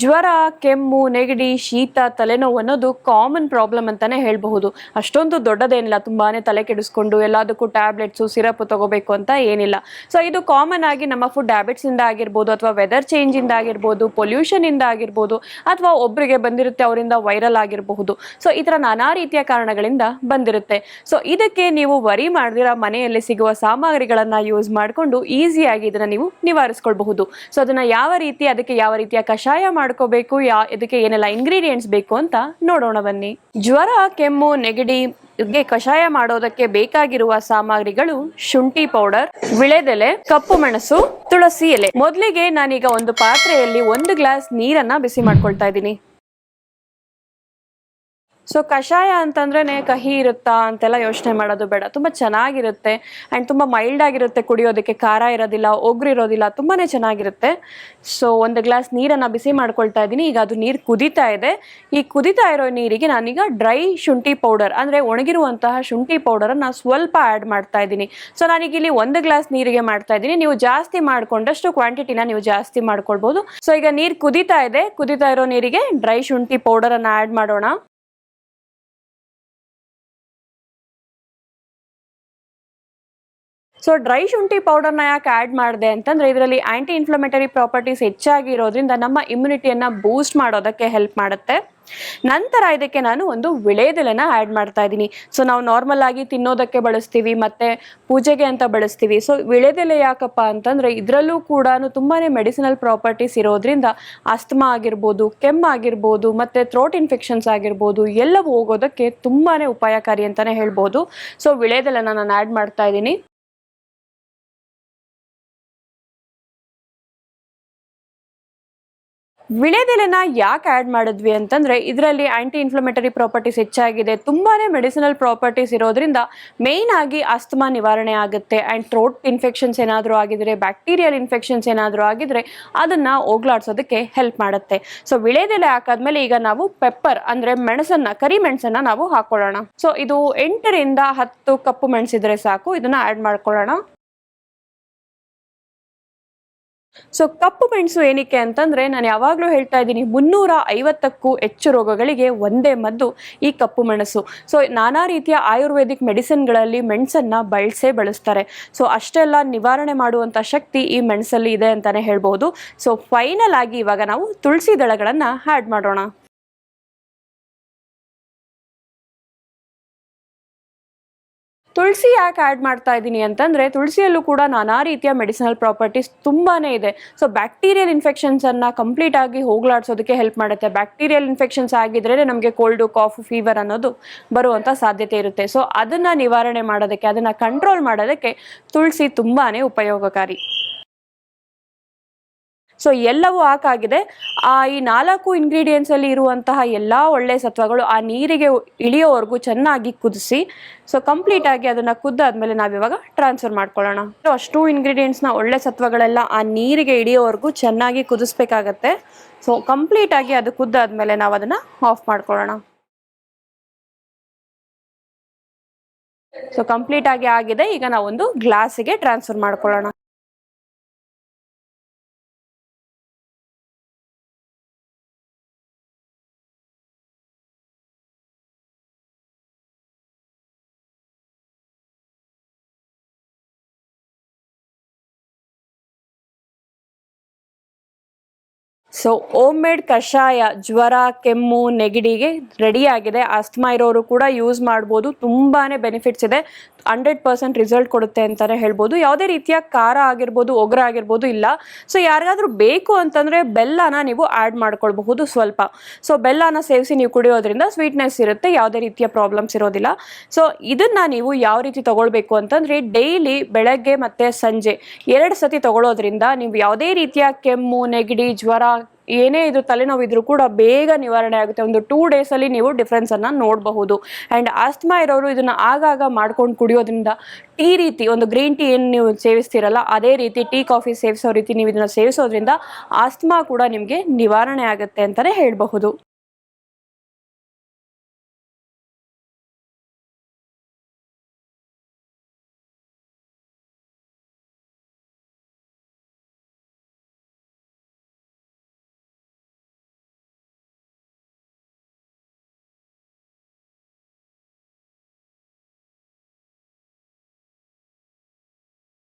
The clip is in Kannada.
ಜ್ವರ, ಕೆಮ್ಮು, ನೆಗಡಿ, ಶೀತ, ತಲೆನೋವು ಅನ್ನೋದು ಕಾಮನ್ ಪ್ರಾಬ್ಲಮ್ ಅಂತಾನೆ ಹೇಳಬಹುದು. ಅಷ್ಟೊಂದು ದೊಡ್ಡದೇನಿಲ್ಲ. ತುಂಬಾನೇ ತಲೆ ಕೆಡಿಸ್ಕೊಂಡು ಎಲ್ಲದಕ್ಕೂ ಟ್ಯಾಬ್ಲೆಟ್ಸು ಸಿರಪ್ ತಗೋಬೇಕು ಅಂತ ಏನಿಲ್ಲ. ಸೊ ಇದು ಕಾಮನ್ ಆಗಿ ನಮ್ಮ ಫುಡ್ ಹ್ಯಾಬಿಟ್ಸ್ ಇಂದ ಆಗಿರ್ಬೋದು ಅಥವಾ ವೆದರ್ ಚೇಂಜ್ ಇಂದ ಆಗಿರ್ಬೋದು ಪೊಲ್ಯೂಷನ್ ಇಂದ ಆಗಿರ್ಬೋದು ಅಥವಾ ಒಬ್ಬರಿಗೆ ಬಂದಿರುತ್ತೆ ಅವರಿಂದ ವೈರಲ್ ಆಗಿರಬಹುದು. ಸೊ ಈ ತರ ನಾನಾ ರೀತಿಯ ಕಾರಣಗಳಿಂದ ಬಂದಿರುತ್ತೆ. ಸೊ ಇದಕ್ಕೆ ನೀವು ವರಿ ಮಾಡದಿರ, ಮನೆಯಲ್ಲಿ ಸಿಗುವ ಸಾಮಗ್ರಿಗಳನ್ನ ಯೂಸ್ ಮಾಡಿಕೊಂಡು ಈಸಿಯಾಗಿ ಇದನ್ನ ನೀವು ನಿವಾರಿಸ್ಕೊಳ್ಬಹುದು. ಸೊ ಅದನ್ನ ಯಾವ ರೀತಿ, ಅದಕ್ಕೆ ಯಾವ ರೀತಿಯ ಕಷಾಯ ಮಾಡ್ಕೋಬೇಕು, ಯಾ, ಇದಕ್ಕೆ ಏನೆಲ್ಲ ಇಂಗ್ರೀಡಿಯೆಂಟ್ಸ್ ಬೇಕು ಅಂತ ನೋಡೋಣ ಬನ್ನಿ. ಜ್ವರ, ಕೆಮ್ಮು, ನೆಗಡಿ ಕಷಾಯ ಮಾಡೋದಕ್ಕೆ ಬೇಕಾಗಿರುವ ಸಾಮಗ್ರಿಗಳು ಶುಂಠಿ ಪೌಡರ್, ವಿಳೆದೆಲೆ, ಕಪ್ಪು ಮೆಣಸು, ತುಳಸಿ ಎಲೆ. ಮೊದಲಿಗೆ ನಾನೀಗ ಒಂದು ಪಾತ್ರೆಯಲ್ಲಿ ಒಂದು ಗ್ಲಾಸ್ ನೀರನ್ನ ಬಿಸಿ ಮಾಡ್ಕೊಳ್ತಾ ಇದ್ದೀನಿ. ಸೊ ಕಷಾಯ ಅಂತಂದ್ರೆ ಕಹಿ ಇರುತ್ತಾ ಅಂತೆಲ್ಲ ಯೋಚನೆ ಮಾಡೋದು ಬೇಡ. ತುಂಬ ಚೆನ್ನಾಗಿರುತ್ತೆ ಆ್ಯಂಡ್ ತುಂಬ ಮೈಲ್ಡ್ ಆಗಿರುತ್ತೆ ಕುಡಿಯೋದಕ್ಕೆ. ಖಾರ ಇರೋದಿಲ್ಲ, ಒಗ್ರು ಇರೋದಿಲ್ಲ ತುಂಬಾ ಚೆನ್ನಾಗಿರುತ್ತೆ. ಸೊ ಒಂದು ಗ್ಲಾಸ್ ನೀರನ್ನು ಬಿಸಿ ಮಾಡ್ಕೊಳ್ತಾ ಇದ್ದೀನಿ. ಈಗ ಅದು ನೀರು ಕುದೀತಾ ಇದೆ. ಈ ಕುದೀತಾ ಇರೋ ನೀರಿಗೆ ನಾನೀಗ ಡ್ರೈ ಶುಂಠಿ ಪೌಡರ್ ಅಂದರೆ ಒಣಗಿರುವಂತಹ ಶುಂಠಿ ಪೌಡರನ್ನು ಸ್ವಲ್ಪ ಆ್ಯಡ್ ಮಾಡ್ತಾ ಇದ್ದೀನಿ. ಸೊ ನಾನೀಗ ಇಲ್ಲಿ ಒಂದು ಗ್ಲಾಸ್ ನೀರಿಗೆ ಮಾಡ್ತಾ ಇದ್ದೀನಿ. ನೀವು ಜಾಸ್ತಿ ಮಾಡ್ಕೊಂಡಷ್ಟು ಕ್ವಾಂಟಿಟಿನ ನೀವು ಜಾಸ್ತಿ ಮಾಡ್ಕೊಳ್ಬೋದು. ಸೊ ಈಗ ನೀರು ಕುದೀತಾ ಇದೆ. ಕುದೀತಾ ಇರೋ ನೀರಿಗೆ ಡ್ರೈ ಶುಂಠಿ ಪೌಡರನ್ನು ಆ್ಯಡ್ ಮಾಡೋಣ. ಸೊ ಡ್ರೈ ಶುಂಠಿ ಪೌಡರ್ನ ಯಾಕೆ ಆ್ಯಡ್ ಮಾಡಿದೆ ಅಂತಂದರೆ ಇದರಲ್ಲಿ ಆ್ಯಂಟಿ ಇನ್ಫ್ಲಮೇಟರಿ ಪ್ರಾಪರ್ಟೀಸ್ ಹೆಚ್ಚಾಗಿ ಇರೋದ್ರಿಂದ ನಮ್ಮ ಇಮ್ಯುನಿಟಿಯನ್ನು ಬೂಸ್ಟ್ ಮಾಡೋದಕ್ಕೆ ಹೆಲ್ಪ್ ಮಾಡುತ್ತೆ. ನಂತರ ಇದಕ್ಕೆ ನಾನು ಒಂದು ವಿಳೆದೆಲೆನ ಆ್ಯಡ್ ಮಾಡ್ತಾ ಇದ್ದೀನಿ. ಸೊ ನಾವು ನಾರ್ಮಲ್ ಆಗಿ ತಿನ್ನೋದಕ್ಕೆ ಬಳಸ್ತೀವಿ, ಮತ್ತು ಪೂಜೆಗೆ ಅಂತ ಬಳಸ್ತೀವಿ. ಸೊ ವಿಳೆದೆಲೆ ಯಾಕಪ್ಪ ಅಂತಂದರೆ ಇದರಲ್ಲೂ ಕೂಡ ತುಂಬಾ ಮೆಡಿಸಿನಲ್ ಪ್ರಾಪರ್ಟೀಸ್ ಇರೋದ್ರಿಂದ ಅಸ್ತಮಾ ಆಗಿರ್ಬೋದು ಕೆಮ್ಮಾಗಿರ್ಬೋದು ಮತ್ತು ಥ್ರೋಟ್ ಇನ್ಫೆಕ್ಷನ್ಸ್ ಆಗಿರ್ಬೋದು, ಎಲ್ಲವೂ ಹೋಗೋದಕ್ಕೆ ತುಂಬಾ ಉಪಾಯಕಾರಿ ಅಂತಲೇ ಹೇಳ್ಬೋದು. ಸೊ ವಿಳೆದೆಲೆನ ನಾನು ಆ್ಯಡ್ ಮಾಡ್ತಾ ಇದ್ದೀನಿ. ವಿಳೆದೆಲೆನ ಯಾಕೆ ಆ್ಯಡ್ ಮಾಡಿದ್ವಿ ಅಂತಂದರೆ ಇದರಲ್ಲಿ ಆ್ಯಂಟಿ ಇನ್ಫ್ಲಮೇಟರಿ ಪ್ರಾಪರ್ಟೀಸ್ ಹೆಚ್ಚಾಗಿದೆ. ತುಂಬಾ ಮೆಡಿಸಿನಲ್ ಪ್ರಾಪರ್ಟೀಸ್ ಇರೋದ್ರಿಂದ ಮೇಯ್ನ್ ಆಗಿ ಅಸ್ತಮಾ ನಿವಾರಣೆ ಆಗುತ್ತೆ. ಆ್ಯಂಡ್ ಥ್ರೋಟ್ ಇನ್ಫೆಕ್ಷನ್ಸ್ ಏನಾದರೂ ಆಗಿದ್ರೆ ಬ್ಯಾಕ್ಟೀರಿಯಲ್ ಇನ್ಫೆಕ್ಷನ್ಸ್ ಏನಾದರೂ ಆಗಿದ್ರೆ ಅದನ್ನು ಹೋಗ್ಲಾಡ್ಸೋದಕ್ಕೆ ಹೆಲ್ಪ್ ಮಾಡುತ್ತೆ. ಸೊ ವಿಳೆದೆಲೆ ಹಾಕಾದ್ಮೇಲೆ ಈಗ ನಾವು ಪೆಪ್ಪರ್ ಅಂದರೆ ಮೆಣಸನ್ನ, ಕರಿ ಮೆಣಸನ್ನ ನಾವು ಹಾಕೊಳ್ಳೋಣ. ಸೊ ಇದು ಎಂಟರಿಂದ ಹತ್ತು ಕಪ್ಪು ಮೆಣಸಿದ್ರೆ ಸಾಕು. ಇದನ್ನ ಆ್ಯಡ್ ಮಾಡ್ಕೊಳ್ಳೋಣ. ಸೊ ಕಪ್ಪು ಮೆಣಸು ಏನಕ್ಕೆ ಅಂತಂದ್ರೆ ನಾನು ಯಾವಾಗಲೂ ಹೇಳ್ತಾ ಇದ್ದೀನಿ, ಮುನ್ನೂರ ಐವತ್ತಕ್ಕೂ ಹೆಚ್ಚು ರೋಗಗಳಿಗೆ ಒಂದೇ ಮದ್ದು ಈ ಕಪ್ಪು ಮೆಣಸು. ಸೊ ನಾನಾ ರೀತಿಯ ಆಯುರ್ವೇದಿಕ್ ಮೆಡಿಸಿನ್ಗಳಲ್ಲಿ ಮೆಣಸನ್ನ ಬಳಸೇ ಬಳಸ್ತಾರೆ. ಸೊ ಅಷ್ಟೆಲ್ಲ ನಿವಾರಣೆ ಮಾಡುವಂತ ಶಕ್ತಿ ಈ ಮೆಣಸಲ್ಲಿ ಇದೆ ಅಂತಾನೆ ಹೇಳ್ಬೋದು. ಸೊ ಫೈನಲ್ ಆಗಿ ಇವಾಗ ನಾವು ತುಳಸಿ ದಳಗಳನ್ನ ಆ್ಯಡ್ ಮಾಡೋಣ. ತುಳಸಿ ಯಾಕೆ ಆ್ಯಡ್ ಮಾಡ್ತಾ ಇದ್ದೀನಿ ಅಂತಂದರೆ ತುಳಸಿಯಲ್ಲೂ ಕೂಡ ನಾನಾ ರೀತಿಯ ಮೆಡಿಸಿನಲ್ ಪ್ರಾಪರ್ಟೀಸ್ ತುಂಬಾ ಇದೆ. ಸೊ ಬ್ಯಾಕ್ಟೀರಿಯಲ್ ಇನ್ಫೆಕ್ಷನ್ಸನ್ನು ಕಂಪ್ಲೀಟ್ ಆಗಿ ಹೋಗ್ಲಾಡ್ಸೋದಕ್ಕೆ ಹೆಲ್ಪ್ ಮಾಡುತ್ತೆ. ಬ್ಯಾಕ್ಟೀರಿಯಲ್ ಇನ್ಫೆಕ್ಷನ್ಸ್ ಆಗಿದ್ರೆ ನಮಗೆ ಕೋಲ್ಡು ಕಾಫ್ ಫೀವರ್ ಅನ್ನೋದು ಬರುವಂಥ ಸಾಧ್ಯತೆ ಇರುತ್ತೆ. ಸೊ ಅದನ್ನು ನಿವಾರಣೆ ಮಾಡೋದಕ್ಕೆ, ಅದನ್ನು ಕಂಟ್ರೋಲ್ ಮಾಡೋದಕ್ಕೆ ತುಳಸಿ ತುಂಬಾ ಉಪಯೋಗಕಾರಿ. ಸೊ ಎಲ್ಲವೂ ಹಾಕಾಗಿದೆ ಆ, ಈ ನಾಲ್ಕು ಇಂಗ್ರೀಡಿಯೆಂಟ್ಸ್ ಅಲ್ಲಿ ಇರುವಂತಹ ಎಲ್ಲ ಒಳ್ಳೆ ಸತ್ವಗಳು ಆ ನೀರಿಗೆ ಇಳಿಯೋವರೆಗೂ ಚೆನ್ನಾಗಿ ಕುದಿಸಿ ಸೊ ಕಂಪ್ಲೀಟ್ ಆಗಿ ಅದನ್ನ ಕುದ್ದಾದ್ಮೇಲೆ ನಾವಿವಾಗ ಟ್ರಾನ್ಸ್ಫರ್ ಮಾಡ್ಕೊಳ್ಳೋಣ. ಸೊ ಅಷ್ಟು ಇಂಗ್ರೀಡಿಯೆಂಟ್ಸ್ನ ಒಳ್ಳೆ ಸತ್ವಗಳೆಲ್ಲ ಆ ನೀರಿಗೆ ಇಳಿಯೋವರೆಗೂ ಚೆನ್ನಾಗಿ ಕುದಿಸ್ಬೇಕಾಗತ್ತೆ. ಸೊ ಕಂಪ್ಲೀಟ್ ಆಗಿ ಅದು ಕುದ್ದಾದ್ಮೇಲೆ ನಾವು ಅದನ್ನ ಆಫ್ ಮಾಡ್ಕೊಳ್ಳೋಣ. ಸೊ ಕಂಪ್ಲೀಟ್ ಆಗಿ ಆಗಿದೆ. ಈಗ ನಾವೊಂದು ಗ್ಲಾಸಿಗೆ ಟ್ರಾನ್ಸ್ಫರ್ ಮಾಡ್ಕೊಳ್ಳೋಣ. ಸೊ ಓಮ್ ಮೇಡ್ ಕಷಾಯ, ಜ್ವರ, ಕೆಮ್ಮು, ನೆಗಡಿಗೆ ರೆಡಿ ಆಗಿದೆ. ಅಸ್ತಮಾ ಇರೋರು ಕೂಡ ಯೂಸ್ ಮಾಡ್ಬೋದು. ತುಂಬಾ ಬೆನಿಫಿಟ್ಸ್ ಇದೆ. ಹಂಡ್ರೆಡ್ ಪರ್ಸೆಂಟ್ ರಿಸಲ್ಟ್ ಕೊಡುತ್ತೆ ಅಂತಲೇ ಹೇಳ್ಬೋದು. ಯಾವುದೇ ರೀತಿಯ ಖಾರ ಆಗಿರ್ಬೋದು, ಒಗ್ರ ಆಗಿರ್ಬೋದು ಇಲ್ಲ. ಸೊ ಯಾರಿಗಾದರೂ ಬೇಕು ಅಂತಂದರೆ ಬೆಲ್ಲನ ನೀವು ಆ್ಯಡ್ ಮಾಡ್ಕೊಳ್ಬಹುದು ಸ್ವಲ್ಪ. ಸೊ ಬೆಲ್ಲನ ಸೇವಿಸಿ ನೀವು ಕುಡಿಯೋದ್ರಿಂದ ಸ್ವೀಟ್ನೆಸ್ ಇರುತ್ತೆ. ಯಾವುದೇ ರೀತಿಯ ಪ್ರಾಬ್ಲಮ್ಸ್ ಇರೋದಿಲ್ಲ. ಸೊ ಇದನ್ನು ನೀವು ಯಾವ ರೀತಿ ತಗೊಳ್ಬೇಕು ಅಂತಂದರೆ ಡೈಲಿ ಬೆಳಗ್ಗೆ ಮತ್ತು ಸಂಜೆ ಎರಡು ಸತಿ ತಗೊಳ್ಳೋದ್ರಿಂದ ನೀವು ಯಾವುದೇ ರೀತಿಯ ಕೆಮ್ಮು, ನೆಗಡಿ, ಜ್ವರ ಏನೇ ಇದು ತಲೆನೋವಿದ್ರು ಕೂಡ ಬೇಗ ನಿವಾರಣೆ ಆಗುತ್ತೆ. ಒಂದು ಟೂ ಡೇಸಲ್ಲಿ ನೀವು ಡಿಫ್ರೆನ್ಸನ್ನು ನೋಡಬಹುದು. ಆ್ಯಂಡ್ ಆಸ್ಮಾ ಇರೋರು ಇದನ್ನು ಆಗಾಗ ಮಾಡ್ಕೊಂಡು ಕುಡಿಯೋದ್ರಿಂದ ಟೀ ರೀತಿ ಒಂದು ಗ್ರೀನ್ ಟೀ ಏನು ನೀವು ಸೇವಿಸ್ತೀರಲ್ಲ, ಅದೇ ರೀತಿ ಟೀ ಕಾಫಿ ಸೇವಿಸೋ ರೀತಿ ನೀವು ಇದನ್ನು ಸೇವಿಸೋದ್ರಿಂದ ಆಸ್ಮಾ ಕೂಡ ನಿಮಗೆ ನಿವಾರಣೆ ಆಗುತ್ತೆ ಅಂತಲೇ ಹೇಳಬಹುದು.